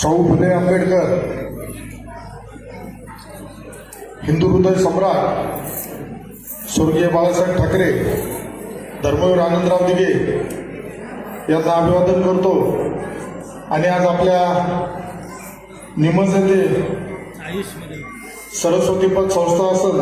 शाहू फुले आंबेडकर हिंदू हृदय सम्राट स्वर्गीय बाळासाहेब ठाकरे धर्मवीर आनंदराव दिघे यांना अभिवादन करतो. आणि आज आपल्या निमज येथे सरस्वती पद संस्था असेल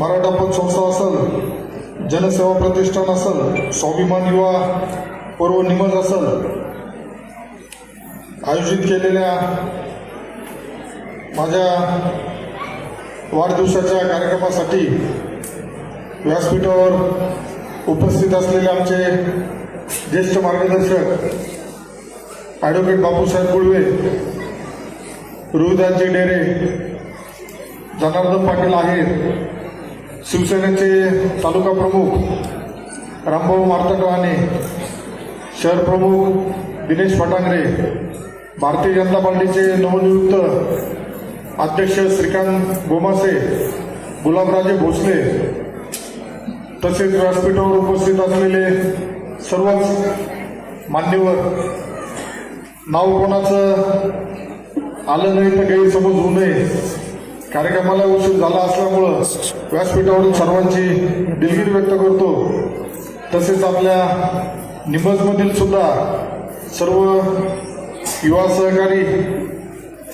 मराठा पद संस्था असेल जनसेवा प्रतिष्ठान असेल स्वाभिमान युवा पर्व निमज असेल आयोजित केलेल्या माझ्या वाढदिवसाच्या कार्यक्रमासाठी व्यासपीठावर उपस्थित असलेले आमचे ज्येष्ठ मार्गदर्शक ॲडव्होकेट बापूसाहेब गुळवे रोहिदासजी डेरे जनार्दन पाटील आहेत शिवसेनेचे तालुका प्रमुख रामभाऊ मार्तंडवाने शहर प्रमुख दिनेश फटांगरे भारतीय जनता पार्टीचे नवनियुक्त अध्यक्ष श्रीकांत गोमासे गुलाबराजे भोसले तसेच व्यासपीठावर उपस्थित असलेले सर्वच मान्यवर नाव कोणाचं आलं नाही तर गैरसमज होऊ नये. कार्यक्रमाला उशीर झाला असल्यामुळं व्यासपीठावरून सर्वांची दिलगिरी व्यक्त करतो. तसेच आपल्या निमजमधील सुद्धा सर्व युवा सहकारी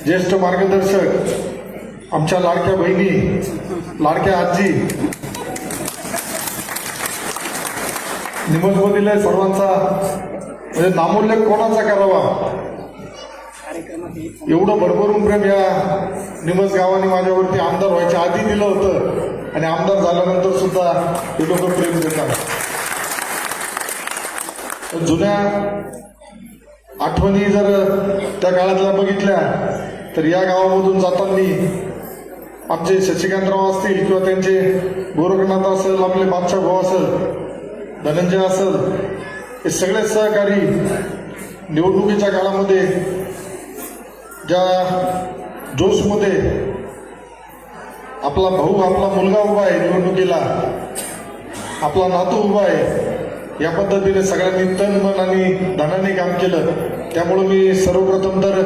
ज्येष्ठ मार्गदर्शक आमच्या लाडक्या बहिणी लाडक्या आजी निमजमधील सर्वांचा. म्हणजे नामोल्लेख कोणाचा करावा? एवढं भरभरून प्रेम या निमज गावाने माझ्यावरती आमदार व्हायच्या आधी दिलं होतं. आणि आमदार झाल्यानंतर सुद्धा हे लोक प्रेम देतात. तर जुन्या आठवणी जर त्या काळातल्या बघितल्या तर या गावामधून जाताना आमचे शशिकांतराव असतील किंवा त्यांचे गोरखनाथ असेल आपले बादशाह भाऊ असेल धनंजय असेल हे सगळे सहकारी निवडणुकीच्या काळामध्ये ज्या जोशमध्ये आपला भाऊ आपला मुलगा उभा आहे निवडणुकीला आपला नातू उभा आहे या पद्धतीने सगळ्यांनी तन मन आणि धनाने काम केलं. त्यामुळे मी सर्वप्रथम तर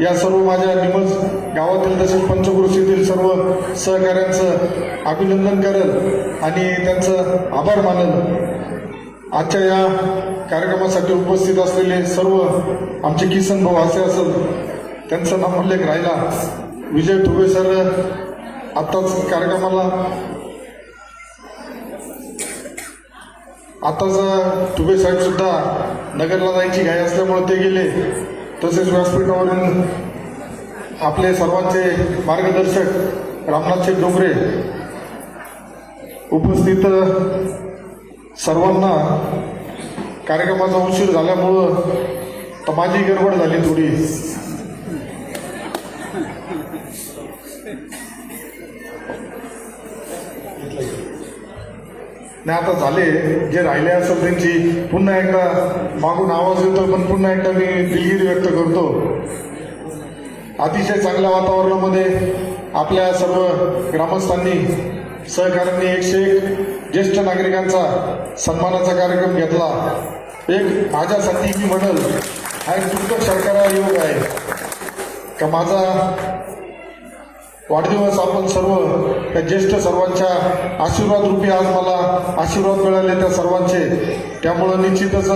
या सर्व माझ्या निमज गावातील तसेच पंचकृषीतील सर्व सहकाऱ्यांचं अभिनंदन करेल आणि त्यांचं आभार मानेल. आजच्या या कार्यक्रमासाठी उपस्थित असलेले सर्व आमचे किसन भाऊ असे असेल त्यांचा नामोल्लेख राहिला. विजय ठुबे सर आत्ताच कार्यक्रमाला आत्ताच ठुबे साहेब सुद्धा नगरला जायची घाई असल्यामुळे ते गेले. तसेच व्यासपीठावरून आपले सर्वांचे मार्गदर्शक रामनाथचे डोंगरे उपस्थित सर्वांना कार्यक्रमाचा उशीर झाल्यामुळं तर माझी गडबड झाली थोडी. नाही आता झाले. जे राहिले असेल त्यांची पुन्हा एकदा मागून आवाज येतो पण पुन्हा एकदा मी दिलगिरी व्यक्त करतो. अतिशय चांगल्या वातावरणामध्ये आपल्या सर्व ग्रामस्थांनी सहकार्यांनी एकशे एक ज्येष्ठ नागरिकांचा सन्मानाचा कार्यक्रम घेतला. एक माझ्यासाठी मी म्हणल हा एक दुःख सरकारा योग आहे. का माझा वाढदिवस आपण सर्व त्या ज्येष्ठ सर्वांच्या आशीर्वाद रूपी आज मला आशीर्वाद मिळाले त्या सर्वांचे. त्यामुळं निश्चितच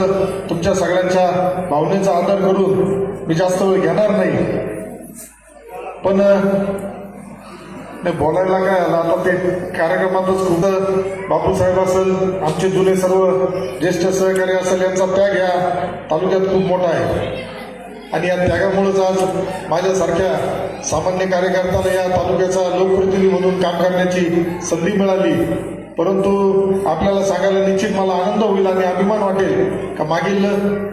तुमच्या सगळ्यांच्या भावनेचा आदर करून मी जास्त वेळ घेणार नाही. पण नाही बोलायला काय आलं? आता ते कार्यक्रमातच खुद बापूसाहेब असेल आमचे जुने सर्व ज्येष्ठ सहकारी असेल यांचा त्याग ह्या तालुक्यात खूप मोठा आहे. आणि या त्यागामुळेच आज माझ्यासारख्या सामान्य कार्यकर्त्याला या तालुक्याचा लोकप्रतिनिधी म्हणून काम करण्याची संधी मिळाली. परंतु आपल्याला सांगायला निश्चित मला आनंद होईल आणि अभिमान वाटेल का मागील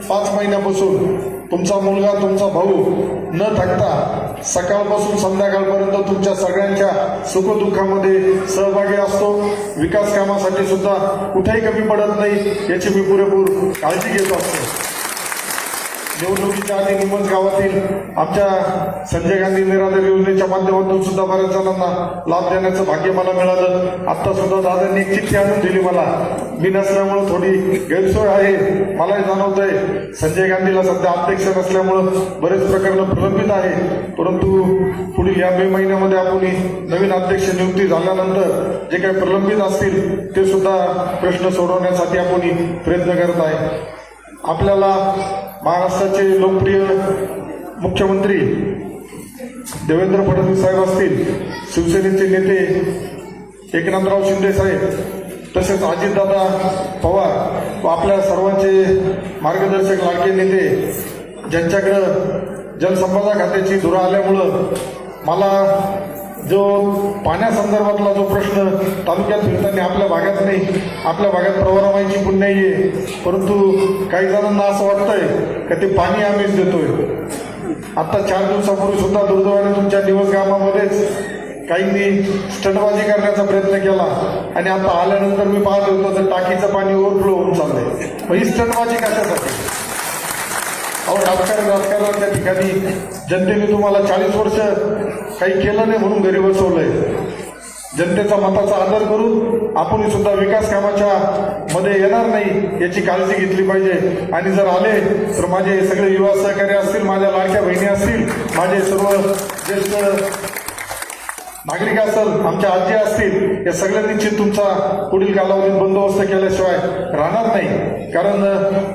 पाच महिन्यापासून तुमचा मुलगा तुमचा भाऊ न थकता सकाळपासून संध्याकाळपर्यंत तुमच्या सगळ्यांच्या सुखदुःखामध्ये सहभागी असतो. विकास कामासाठी सुद्धा कुठेही कमी पडत नाही याची मी पुरेपूर काळजी घेत. असतो निवडणुकीच्या आधी निमज गावातील आमच्या संजय गांधी निराधार योजनेच्या माध्यमातून सुद्धा बऱ्याच जणांना लाभ देण्याचं भाग्य मला मिळालं. आता सुद्धा दादांनी एक चिठ्ठी आणून दिली मला. मी नसल्यामुळं थोडी गैरसोय आहे. मलाही जाणवतंय संजय गांधीला सध्या अध्यक्ष नसल्यामुळं बरेच प्रकरणं प्रलंबित आहे. परंतु पुढील या मे महिन्यामध्ये आपण नवीन अध्यक्ष नियुक्ती झाल्यानंतर जे काही प्रलंबित असतील ते सुद्धा प्रश्न सोडवण्यासाठी आपण प्रयत्न करत आहे. आपल्याला महाराष्ट्राचे लोकप्रिय मुख्यमंत्री देवेंद्र फडणवीस साहेब असतील शिवसेनेचे नेते एकनाथराव शिंदे साहेब तसेच अजितदादा पवार व आपल्या सर्वांचे मार्गदर्शक लाडके नेते ज्यांच्याकडं जलसंपदा खात्याची धुरा आल्यामुळं मला जो पाण्यासंदर्भातला जो प्रश्न तालुक्यात फिरताना आपल्या भागात नाही आपल्या भागात प्रवरा व्हायची पुण्य आहे परंतु काही जणांना असं वाटतंय का ते पाणी आम्हीच देतोय. आता चार दिवसापूर्वी सुद्धा दुर्दैवाने तुमच्या दिवस गावामध्येच काहींनी स्टंटबाजी करण्याचा प्रयत्न केला. आणि आता आल्यानंतर मी पाहत होतो तर टाकीचं पाणी ओव्हरफ्लो होऊन चाललंय. मग ही स्टंटबाजी कशासाठी? अहो राजकारण राजकारण त्या ठिकाणी जनतेने तुम्हाला चाळीस वर्ष काही केलं नाही म्हणून घरी बसवलंय. जनतेचा मताचा आदर करून आपण सुद्धा विकास कामाच्या मध्ये येणार नाही याची काळजी घेतली पाहिजे. आणि जर आले तर माझे सगळे युवा सहकारी असतील माझ्या लाडक्या बहिणी असतील माझे सर्व ज्येष्ठ नागरिक असतील आमच्या आजी असतील या सगळ्यांनी निश्चित तुमचा पुढील कालावधीत बंदोबस्त केल्याशिवाय राहणार नाही. कारण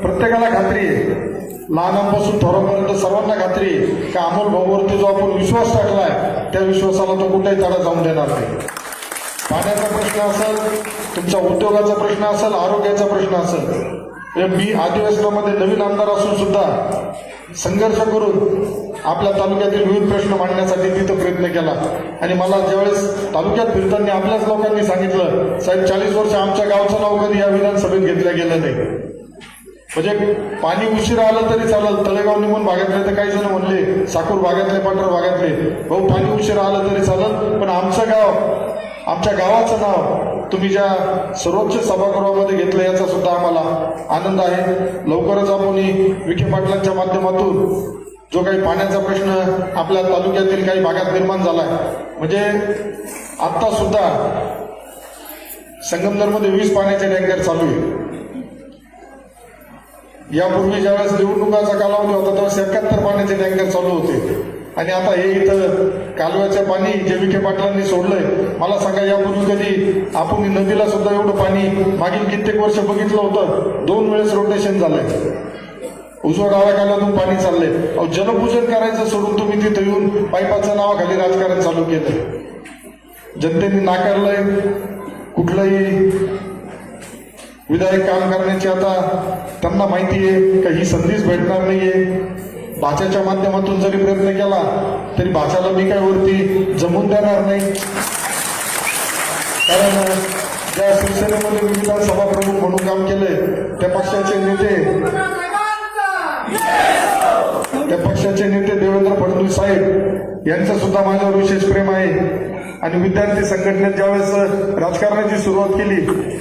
प्रत्येकाला खात्री आहे लहानांपासून थोरांपर्यंत सर्वांना खात्री आहे का अमोल भाऊवरती जो आपण विश्वास टाकलाय त्या विश्वासाला तो कुठेही तडा जाऊन देणार नाही. पाण्याचा प्रश्न असेल तुमच्या उद्योगाचा प्रश्न असेल आरोग्याचा प्रश्न असेल मी अधिवेशनामध्ये नवीन आमदार असून सुद्धा संघर्ष करून आपल्या तालुक्यातील विविध प्रश्न मांडण्यासाठी तिथं प्रयत्न केला. आणि मला ज्यावेळेस तालुक्यात फिरताना आपल्याच लोकांनी सांगितलं साहेब चाळीस वर्ष आमच्या गावचं नाव कधी या विधानसभेत घेतलं गेलं नाही. म्हणजे पाणी उशिरा आलं तरी चालेल. तळेगाव निमून भागातले तर काही जण म्हणले साकूर भागातले पांढर भागातले भाऊ पाणी उशिरा आलं तरी चालेल पण आमचं गाव आमच्या गावाचं नाव तुम्ही ज्या सर्वोच्च सभागृहामध्ये घेतलं याचा सुद्धा आम्हाला आनंद आहे. लवकरच आपण विखे पाटलांच्या माध्यमातून जो काही पाण्याचा प्रश्न आपल्या तालुक्यातील काही भागात निर्माण झालाय म्हणजे आत्ता सुद्धा संगमनेरमध्ये वीस पाण्याचे टँकर चालू आहे. यापूर्वी ज्यावेळेस निवडणुकाचा कालावधी होता त्यावेळेस एकाहत्तर पाण्याचे टँकर चालू होते. आणि आता हे इथं कालव्याचं पाणी जे विखे पाटलांनी सोडलंय मला सांगा यापूर्वी कधी आपण नदीला सुद्धा एवढं पाणी मागील कित्येक वर्ष बघितलं होतं? दोन वेळेस रोटेशन झालंय. उजव्या गावाखाल्यातून पाणी चाललंय. अहो जलपूजन करायचं सोडून तुम्ही तिथं येऊन पाईपाच्या नावाखाली राजकारण चालू केलंय. जनतेने नाकारलंय. कुठलंही विधायक काम करण्याची आता त्यांना माहिती आहे का ही संधीच भेटणार नाहीये. भाच्याच्या माध्यमातून जरी प्रयत्न केला तरी भाच्याला मी काय वरती जमून देणार नाही. कारण ज्या शिवसेनेमध्ये मी विधानसभा प्रमुख म्हणून काम केले त्या पक्षाचे नेते त्या पक्षाचे नेते देवेंद्र फडणवीस साहेब यांचं सुद्धा माझ्यावर विशेष प्रेम आहे. आणि विद्यार्थी संघटनेत ज्यावेळेस राजकारणाची सुरुवात केली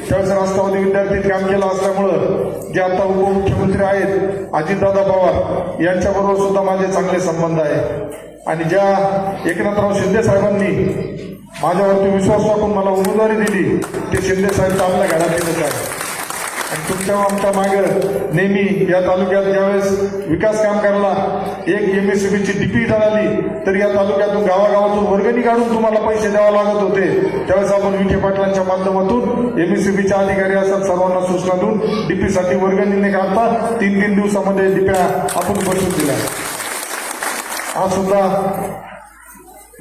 त्यावेळेस राष्ट्रवादी विद्यार्थीत काम केलं असल्यामुळं जे आता उपमुख्यमंत्री आहेत अजितदादा पवार यांच्याबरोबर सुद्धा माझे चांगले संबंध आहे. आणि ज्या एकनाथराव शिंदे साहेबांनी माझ्यावरती विश्वास टाकून मला उमेदवारी दिली ते शिंदे साहेब आपल्या घरात येतच आहे तुमच्या आमच्या मागे नेहमी या तालुक्यात ज्यावेळेस विकास काम करायला एक एम एस एमएससीबीची डीपी झाली तर या तालुक्यातून गावागावातून वर्गणी काढून तुम्हाला पैसे द्यावे लागत होते. त्यावेळेस आपण विखे पाटलांच्या माध्यमातून एमएससीबीच्या अधिकारी असतात सर्वांना सूचना देऊन डीपीसाठी वर्गणीने काढता तीन तीन दिवसामध्ये डीप्या आपण बसून दिल्या हा सुद्धा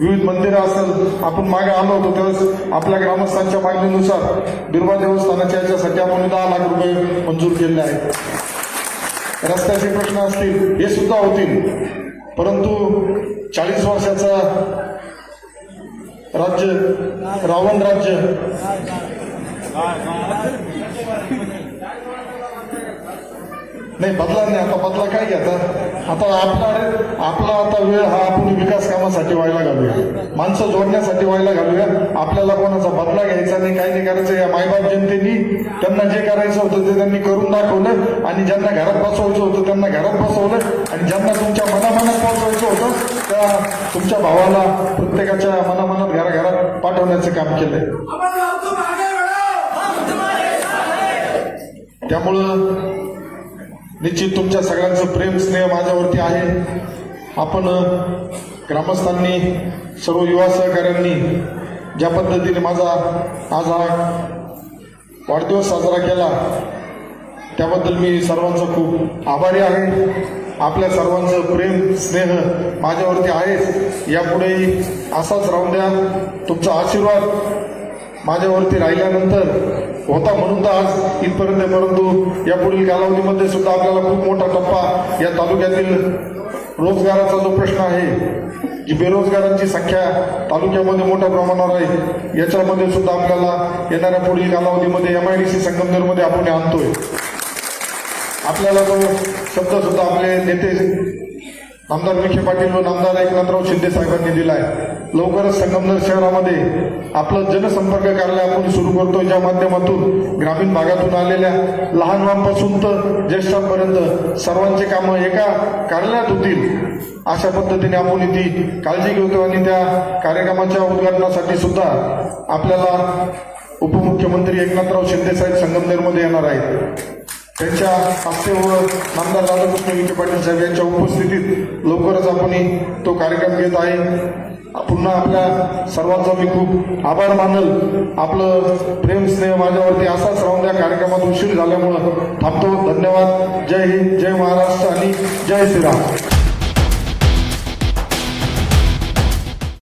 विविध मंदिरं असतात आपण मागे आलो होतो त्यावेळेस आपल्या ग्रामस्थांच्या मागणीनुसार बिरबा देवस्थानाच्या याच्यासाठी आपण दहा लाख रुपये मंजूर केले आहेत. रस्त्याचे प्रश्न असतील हे सुद्धा होतील. परंतु चाळीस वर्षाचा राज्य रावण राज्य नाही बदला नाही. आता बदला काय घेता आता आपला आपला आता वेळ हा आपण विकास कामासाठी व्हायला घालूया. माणसं जोडण्यासाठी व्हायला घालूया. आपल्याला कोणाचा बदला घ्यायचा नाही काही नाही करायचं. या मायबाप जनतेनी त्यांना जे करायचं होतं ते त्यांनी करून दाखवलं आणि ज्यांना घरात बसवायचं होतं त्यांना घरात बसवलं आणि ज्यांना तुमच्या मनामनात पोहोचवायचं होतं त्या तुमच्या भावाला प्रत्येकाच्या मनामनात घराघरात पाठवण्याचं काम केलंय. हैं त्यामुळं निश्चित तुमच्या सगळ्यांचं प्रेम स्नेह माझ्यावरती आहे. आपण ग्रामस्थांनी सर्व युवा सहकाऱ्यांनी ज्या पद्धतीने माझा आज हा वाढदिवस साजरा केला त्याबद्दल मी सर्वांचं खूप आभारी आहे. आपल्या सर्वांचं प्रेम स्नेह माझ्यावरती आहेच यापुढेही असाच राहून द्या. तुमचा आशीर्वाद. माझ्यावरती राहिल्यानंतर होता म्हणून तर आज इथपर्यंत परंतु या पुढील कालावधीमध्ये सुद्धा आपल्याला खूप मोठा टप्पा या तालुक्यातील रोजगाराचा जो प्रश्न आहे जी बेरोजगारांची संख्या तालुक्यामध्ये मोठ्या प्रमाणावर आहे याच्यामध्ये सुद्धा आपल्याला येणाऱ्या पुढील कालावधीमध्ये एम आय डी सी संगमनेरमध्ये आपण आणतोय. आपल्याला तो शब्द सुद्धा आपले नेते आमदार विखे पाटील व आमदार एकनाथराव शिंदे साहेबांनी आहे लवकरच संगमनेर शहरामध्ये आपलं जनसंपर्क कार्यालय आपण सुरू करतो ज्या माध्यमातून ग्रामीण भागातून आलेल्या लहान मुलांपासून तर ज्येष्ठांपर्यंत सर्वांचे कामं एका कार्यालयात होतील अशा पद्धतीने आपण ती काळजी घेतो आणि त्या कार्यक्रमाच्या उद्घाटनासाठी सुद्धा आपल्याला उपमुख्यमंत्री एकनाथराव शिंदे साहेब संगमनेरमध्ये येणार आहेत. त्यांच्या हस्ते व नामदार राधाकृष्ण विखे पाटील साहेब यांच्या उपस्थितीत लवकरच आपण तो कार्यक्रम घेत आहे. पुन्हा आपल्या सर्वांचा मी खूप आभार मानल. आपलं प्रेम स्नेह माझ्यावरती असाच राहून त्या कार्यक्रमात उशीर झाल्यामुळं थांबतो. धन्यवाद. जय हिंद जय महाराष्ट्र आणि जय श्रीराम.